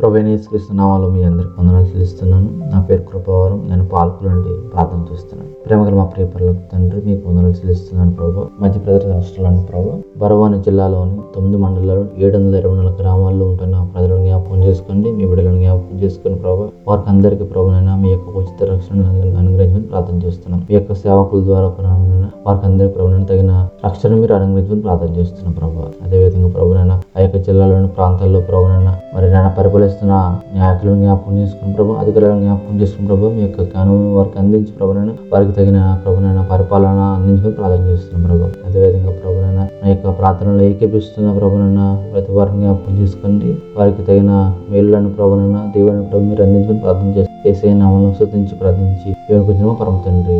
ప్రభేణేశ్వరిస్తు నామాలు మీ అందరికి వందనాలు చెల్లిస్తున్నాను. నా పేరు కృపావరం. నేను పాల్పుల నుండి ప్రార్థన చేస్తున్నాను. ప్రేమగల మా ప్రియపరులకు తండ్రి మీకు వందనాలు చెల్లిస్తున్నాను ప్రభు. మధ్యప్రదేశ్ రాష్ట్రంలోని ప్రభు. బరవాని జిల్లాలోని తొమ్మిది మండలాలు ఏడు వందల ఇరవై నాలుగు గ్రామాల్లో ఉంటున్న ప్రజలను జ్ఞాపకం చేసుకోండి. మీ బిడ్డలను జ్ఞాపకం చేసుకుని ప్రభు వారికి అందరికీ ప్రభునైనా మీ యొక్క ఉచిత రక్షణ అనుగ్రహించమని ప్రార్థన చేస్తున్నాను. మీ యొక్క సేవకుల ద్వారా ప్రభునైనా వారికి అందరికీ ప్రభునైనా తగిన రక్షణ మీరు అనుగ్రహించమని ప్రార్థన చేస్తున్నాను ప్రభు. అదేవిధంగా ప్రభునైనా ఆ యొక్క జిల్లాలోని ప్రాంతాల్లో ప్రభునైనా మరి పరిపాలిస్తున్న నాయకులను జ్ఞాపకం చేసుకుని ప్రభు అధికారులను జ్ఞాపకం చేసుకుని ప్రభు మీ యొక్క జ్ఞానం వారికి అందించి ప్రభునైనా వారికి తగిన ప్రభునైనా పరిపాలన అందించమని ప్రార్థన చేస్తున్నాం ప్రభు. అదేవిధంగా ప్రభునైనా మీ యొక్క ప్రార్థనలు ఏకీపిస్తున్న ప్రభునైనా ప్రతి వారిని జ్ఞాపకం చేసుకోండి వారికి తగిన మేలులను ప్రభునైనా దేవుని ప్రభు మీరు అందించమని ప్రార్థన చేస్తే ఏసైనా నామను ప్రార్థించి పరమ తండ్రి.